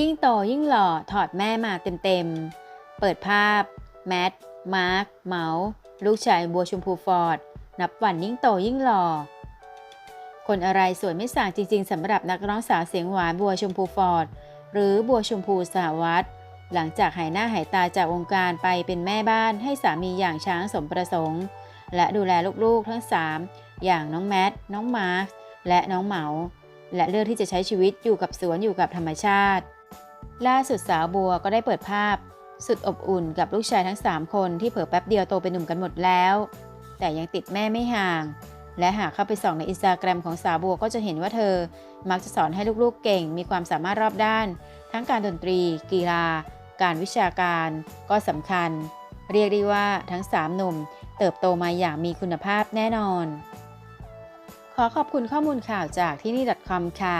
ยิ่งโตยิ่งหล่อถอดแม่มาเต็มๆ เปิดภาพ แมท มาร์ค เมาส์ลูกชายบัวชมพูฟอร์ด นับวันยิ่งโตยิ่งหล่อ คนอะไรสวยไม่ส่างจริงๆสำหรับนักร้องสาวเสียงหวานบัวชมพูฟอร์ด หรือบัวชมพูสหวัตรหลังจากหายหน้าหายตาจากวงการไปเป็นแม่บ้านให้สามีอย่างช้างสมประสงค์ และดูแลลูกๆทั้ง 3 อย่างน้องแมท น้องมาร์คและน้องเหมา และเลือกที่จะใช้ชีวิตอยู่กับสวนอยู่กับธรรมชาติ ล่าสุดสาวบัวก็ได้เปิดภาพ สุดอบอุ่นกับลูกชายทั้ง 3 คนที่เผลอแป๊บเดียวโตเป็นหนุ่มกันหมดแล้ว แต่ยังติดแม่ไม่ห่าง และหากเข้าไปส่องในอินสตาแกรมของสาวบัวก็จะเห็นว่าเธอ มักจะสอนให้ลูกๆเก่ง มีความสามารถรอบด้าน ทั้งการดนตรี กีฬา การวิชาการ ก็สำคัญ เรียกได้ว่าทั้ง 3 หนุ่ม เติบโตมาอย่างมีคุณภาพแน่นอน ขอขอบคุณข้อมูลข่าวจากที่นี่ .com ค่ะ